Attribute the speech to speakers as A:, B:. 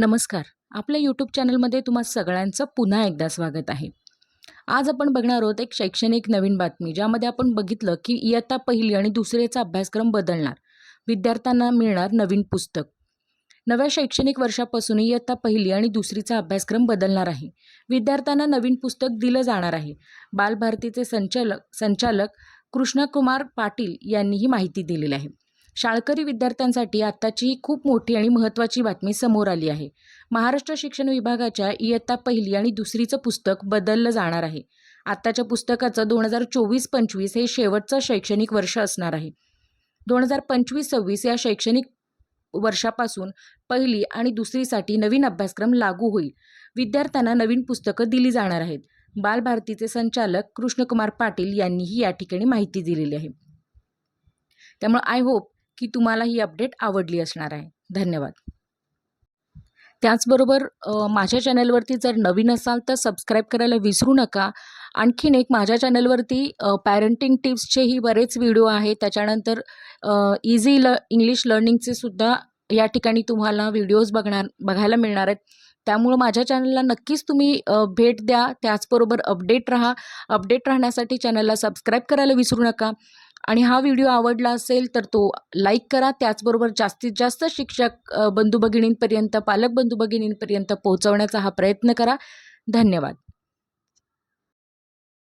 A: नमस्कार. आपल्या यूट्यूब चॅनलमध्ये तुम्हा सगळ्यांचं पुन्हा एकदा स्वागत आहे. आज आपण बघणार आहोत एक शैक्षणिक नवीन बातमी ज्यामध्ये आपण बघितलं की इयत्ता पहिली आणि दुसरीचा अभ्यासक्रम बदलणार. विद्यार्थ्यांना मिळणार नवीन पुस्तक. नव्या शैक्षणिक वर्षापासून इयत्ता पहिली आणि दुसरीचा अभ्यासक्रम बदलणार आहे. विद्यार्थ्यांना नवीन पुस्तक दिलं जाणार आहे. बालभारतीचे संचालक संचालक कृष्णकुमार पाटील यांनी ही माहिती दिलेली आहे. शाळकरी विद्यार्थ्यांसाठी आत्ताची ही खूप मोठी आणि महत्त्वाची बातमी समोर आली आहे. महाराष्ट्र शिक्षण विभागाच्या इयत्ता पहिली आणि दुसरीचं पुस्तक बदललं जाणार आहे. आत्ताच्या पुस्तकाचं दोन हजार चोवीस पंचवीस हे शेवटचं शैक्षणिक वर्ष असणार आहे. दोन हजार पंचवीस सव्वीस या शैक्षणिक वर्षापासून पहिली आणि दुसरीसाठी नवीन अभ्यासक्रम लागू होईल. विद्यार्थ्यांना नवीन पुस्तकं दिली जाणार आहेत. बालभारतीचे संचालक कृष्णकुमार पाटील यांनीही या ठिकाणी माहिती दिलेली आहे. त्यामुळे आय होप की तुम्हाला ही अपडेट आवडली असणार आहे. धन्यवाद. त्याचबरोबर माझ्या चॅनलवरती जर नवीन असाल तर सबस्क्राईब करायला विसरू नका. आणखीन एक माझ्या चॅनलवरती पॅरेंटिंग टिप्सचेही बरेच व्हिडिओ आहेत. त्याच्यानंतर इझी ल इंग्लिश लर्निंगचे सुद्धा या ठिकाणी तुम्हाला व्हिडिओज बघणार बघायला मिळणार आहेत. त्यामुळं माझ्या चॅनलला नक्कीच तुम्ही भेट द्या. त्याचबरोबर अपडेट राहा. अपडेट राहण्यासाठी चॅनलला सबस्क्राईब करायला विसरू नका. आणि हा व्हिडिओ आवडला असेल तर तो लाईक करा. त्याचबरोबर जास्तीत जास्त शिक्षक बंधू भगिनींपर्यंत पालक बंधू भगिनींपर्यंत पोहोचवण्याचा हा प्रयत्न करा. धन्यवाद.